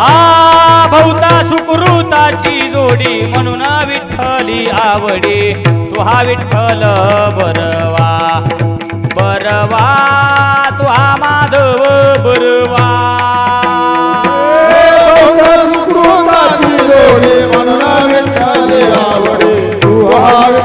हा सुकृताची जोडी म्हणून विठ्ठली आवडी. तू हा विठ्ठल बरवा. बरवा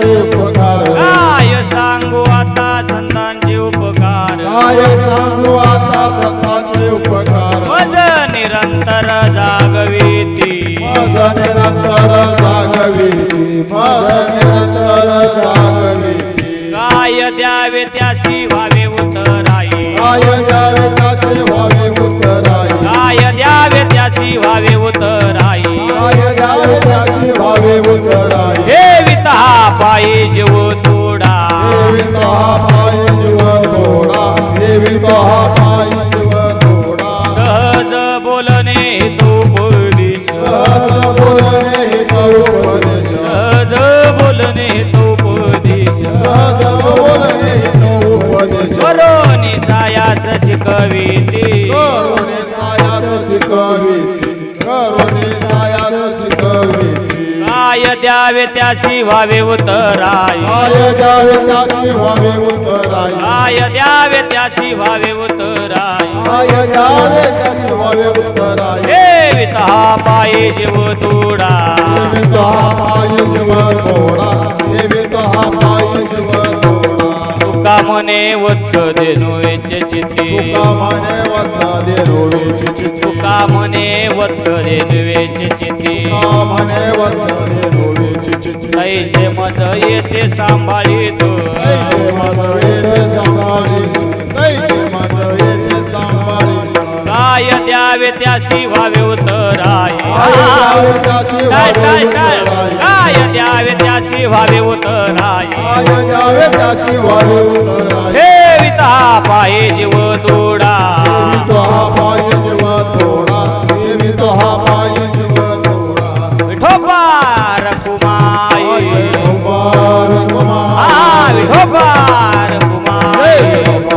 संतांचे उपकार. काय सांगू आता संतांचे उपकार? काय सांगू आता संतांचे उपकार? मज निरंतर जागविती. निरंतर निरंतर काय द्यावे त्याशी शिकविते करुणे सायास शिकविते करुणे सायास शिकविते काय द्यावे त्याशी व्हावे उतराय काय द्यावे त्याशी व्हावे उतराय काय द्यावे त्याशी व्हावे उतराय काय द्यावे त्याशी व्हावे उतराय हे विता पायी जीव तोडा. देवी तो हा पाय जीवन थोडा तुका म्हणे वत्स देनुवेचे चिती तुका म्हणे वसा दे रोवेची चिठी तुका म्हणे वत्स देनुवेचे चिती तुका म्हणे वसा दे रोवेची चिठी कैसे मज येते येते सांभाळी कैसे द्यावे त्याशी व्हावे उतराई काय काय द्यावे त्याशी व्हावे उतराई काय द्यावे त्याची व्हावे उत्तराई हे विता पायी जीव तोडा. रखुमाई विठोबा रखुमाई